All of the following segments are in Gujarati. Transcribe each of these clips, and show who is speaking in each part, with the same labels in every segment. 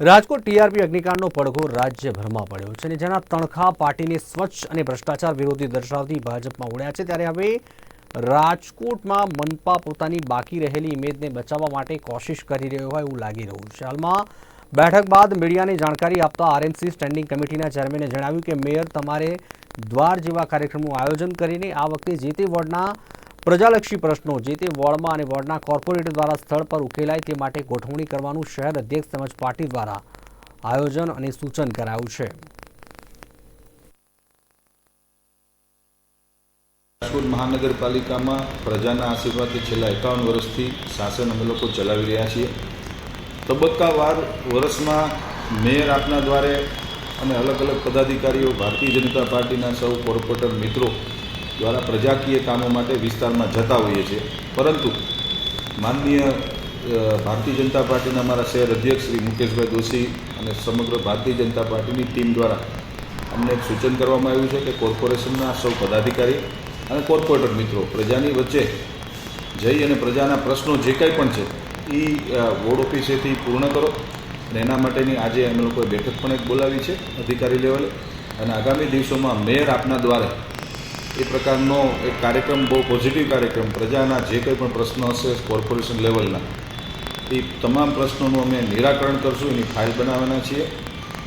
Speaker 1: રાજકોટ ટીઆરપી અગ્નિકાંડનો પડઘો રાજ્યભરમાં પડ્યો છે અને જેના તણખા પાર્ટીને સ્વચ્છ અને ભ્રષ્ટાચાર વિરોધી દર્શાવતી ભાજપમાં ઉડ્યા છે. ત્યારે હવે રાજકોટમાં મનપા પોતાની બાકી રહેલી ઇમેજને બચાવવા માટે કોશિશ કરી રહ્યો હોય એવું લાગી રહ્યું છે. હાલમાં બેઠક બાદ મીડિયાને જાણકારી આપતા આરએનસી સ્ટેન્ડિંગ કમિટીના ચેરમેને જણાવ્યું કે મેયર તમારે દ્વાર જેવા કાર્યક્રમનું આયોજન કરીને આ વખતે જે તે વોર્ડના પ્રજાલક્ષી પ્રશ્નો, જે તે વોર્ડમાં અને વોર્ડના કોર્પોરેટર દ્વારા સ્થળ પર ઉકેલાય તે માટે ગોઠવણી કરવાનું શહેર અધ્યક્ષ તેમજ પાર્ટી દ્વારા આયોજન અને સૂચન કરાયું છે.
Speaker 2: રાજકોટ મહાનગરપાલિકામાં પ્રજાના આશીર્વાદથી છેલ્લા એકાવન વર્ષથી શાસન અમે લોકો ચલાવી રહ્યા છીએ. તબક્કાવાર વર્ષમાં મેયર આપના દ્વારે અને અલગ અલગ પદાધિકારીઓ, ભારતીય જનતા પાર્ટીના સૌ કોર્પોરેટર મિત્રો દ્વારા પ્રજાકીય કામો માટે વિસ્તારમાં જતા હોઈએ છીએ. પરંતુ માનનીય ભારતીય જનતા પાર્ટીના અમારા શહેર અધ્યક્ષ શ્રી મુકેશભાઈ દોશી અને સમગ્ર ભારતીય જનતા પાર્ટીની ટીમ દ્વારા અમને એક સૂચન કરવામાં આવ્યું છે કે કોર્પોરેશનના સૌ પદાધિકારી અને કોર્પોરેટર મિત્રો, પ્રજાની વચ્ચે જઈ અને પ્રજાના પ્રશ્નો જે કંઈ પણ છે એ વોર્ડ ઓફિસેથી પૂર્ણ કરો અને એના માટેની આજે અમે લોકોએ બેઠક પણ એક બોલાવી છે અધિકારી લેવલે. અને આગામી દિવસોમાં મેયર આપના દ્વારે એ પ્રકારનો એક કાર્યક્રમ, બહુ પોઝિટિવ કાર્યક્રમ. પ્રજાના જે કંઈ પણ પ્રશ્નો હશે કોર્પોરેશન લેવલના એ તમામ પ્રશ્નોનું અમે નિરાકરણ કરશું, એની ફાઇલ બનાવવાના છીએ.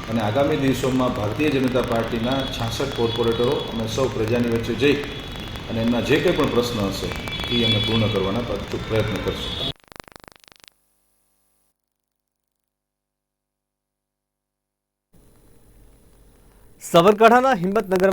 Speaker 2: અને આગામી દિવસોમાં ભારતીય જનતા પાર્ટીના છાસઠ કોર્પોરેટરો અમે સૌ પ્રજાની વચ્ચે જઈ અને એમના જે કંઈ પણ પ્રશ્ન હશે, એ અમે પૂર્ણ કરવાના પ્રયત્ન કરશું.
Speaker 1: સાબરકાંઠાના હિંમતનગરમાં